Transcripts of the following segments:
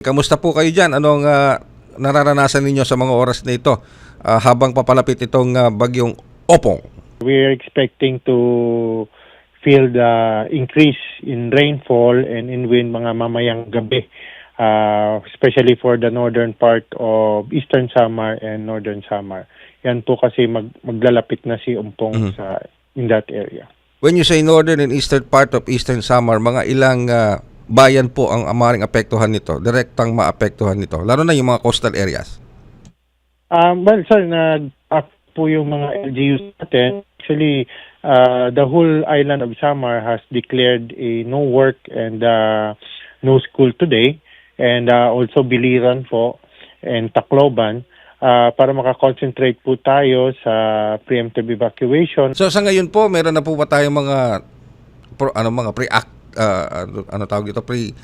Kamusta po kayo dyan? Anong ah, nararanasan ninyo sa mga oras na ito ah, habang papalapit itong ah, bagyong Opong? We're expecting to feel the increase in rainfall and in wind mga mamayang gabi, uh, especially for the northern part of Eastern Samar and Northern Samar. Yan po kasi mag, maglalapit na si Umpong sa in that area. When you say northern and eastern part of Eastern Samar, mga ilang ah, bayan po ang amaring apektuhan nito, direktang maapektuhan nito, lalo na yung mga coastal areas. Um, well, sir, nag-up po yung mga LGUs natin. Actually, uh, the whole island of Samar has declared a no work and uh, no school today. And uh, also Biliran po and Tacloban uh, para makakonsentrate po tayo sa preemptive evacuation. So sa ngayon po, meron na po ba tayong mga pro, ano mga pre-act ah, ano, ano tawag dito pre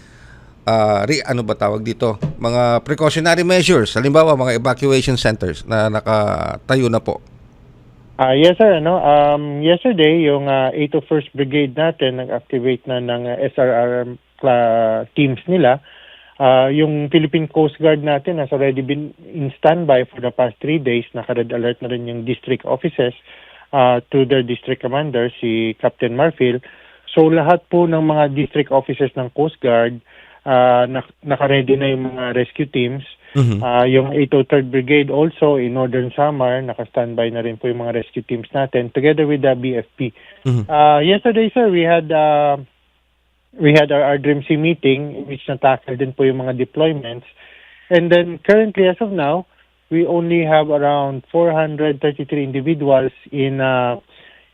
ah, re, ano ba tawag dito? Mga precautionary measures, halimbawa mga evacuation centers na nakatayo na po. Ah, yes sir, no. Um yesterday yung uh, 801st Brigade natin nag-activate na ng uh, SRR teams nila. Ah, yung Philippine Coast Guard natin has already been in standby for the past three days. Naka-red alert na rin yung district offices uh, to their district commander, si Captain Marfil. So lahat po ng mga district offices ng Coast Guard, uh, nak- naka-ready na yung mga rescue teams. Ah, yung 803rd Brigade also in Northern Samar, naka-standby na rin po yung mga rescue teams natin together with the BFP. Ah, yesterday, sir, we had uh, we had our, our Dream Sea meeting in which natakal din po yung mga deployments. And then currently, as of now, we only have around 433 individuals in uh,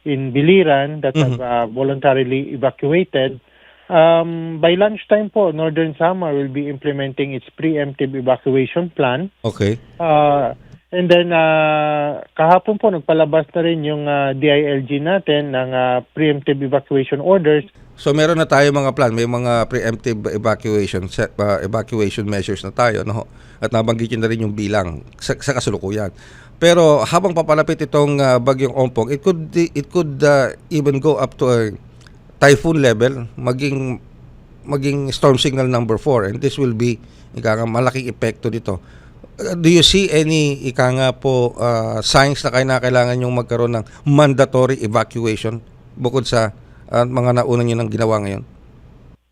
in Biliran that have uh, voluntarily evacuated. Um, by lunchtime po, Northern Samar will be implementing its preemptive evacuation plan. Okay. Uh, and then uh, kahapon po nagpalabas na rin yung uh, DILG natin ng uh, preemptive evacuation orders. So meron na tayo mga plan, may mga preemptive evacuation set, uh, evacuation measures na tayo, no? At nabanggit nyo na rin yung bilang sa, sa kasulukuyan. Pero habang papalapit itong uh, bagyong Ompong, it could it could uh, even go up to a typhoon level, maging maging storm signal number 4 and this will be ika malaking epekto dito. Uh, do you see any ika nga po uh, signs na kailangan yung magkaroon ng mandatory evacuation bukod sa uh, mga nauna nyo nang ginawa ngayon?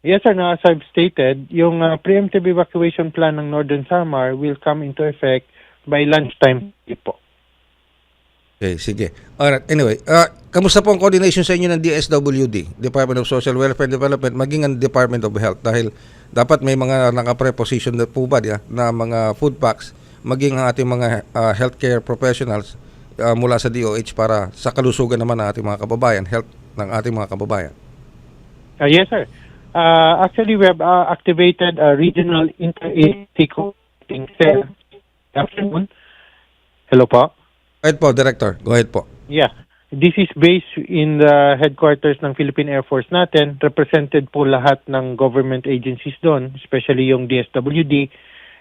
Yes sir, as I've stated, yung uh, preemptive evacuation plan ng Northern Samar will come into effect by lunchtime po. Okay, sige. Alright, anyway, uh, kamusta po ang coordination sa inyo ng DSWD, Department of Social Welfare and Development, maging ang Department of Health dahil dapat may mga naka-preposition na po ba diya, na mga food packs, maging ang ating mga uh, healthcare professionals uh, mula sa DOH para sa kalusugan naman ng ating mga kababayan, health ng ating mga kababayan. Uh, yes sir. Uh, actually, we have uh, activated a regional inter-agency coordinating cell. Afternoon. Hello po. Go ahead po, Director. Go ahead po. Yeah. This is based in the headquarters ng Philippine Air Force natin. Represented po lahat ng government agencies doon, especially yung DSWD,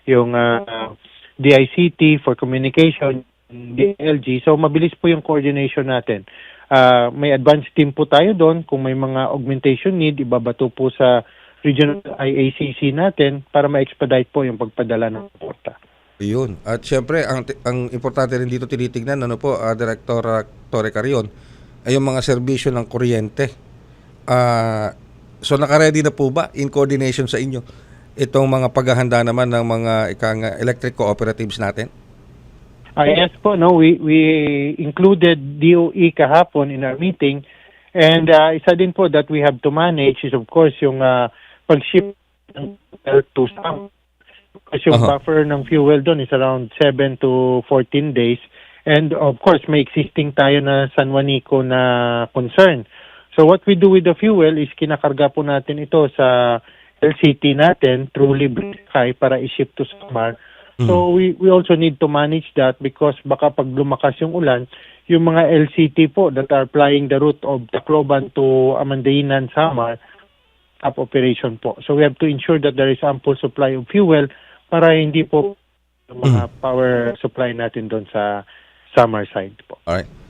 yung uh, DICT for communication, DLG. So mabilis po yung coordination natin. Uh, may advanced team po tayo doon. Kung may mga augmentation need, ibabato po sa regional IACC natin para ma-expedite po yung pagpadala ng porta. Yun. At syempre, ang, ang importante rin dito tinitignan, ano po, uh, Director uh, Torre Carion, ay yung mga serbisyo ng kuryente. Ah, so naka-ready na po ba in coordination sa inyo itong mga paghahanda naman ng mga ikang uh, electric cooperatives natin? Ah, yes po, no, we we included DOE kahapon in our meeting and uh, isa din po that we have to manage is of course yung uh, pag-ship to some kasi yung Aha. buffer ng fuel doon is around 7 to 14 days and of course may existing tayo na San Juanico na concern. So what we do with the fuel is kinakarga po natin ito sa LCT natin through Libre Sky para i-ship to Samar. So we we also need to manage that because baka pag lumakas yung ulan, yung mga LCT po that are plying the route of Tacloban to Amandainan, Samar, up operation po. So we have to ensure that there is ample supply of fuel para hindi po yung mga power supply natin doon sa Samar side po. Alright.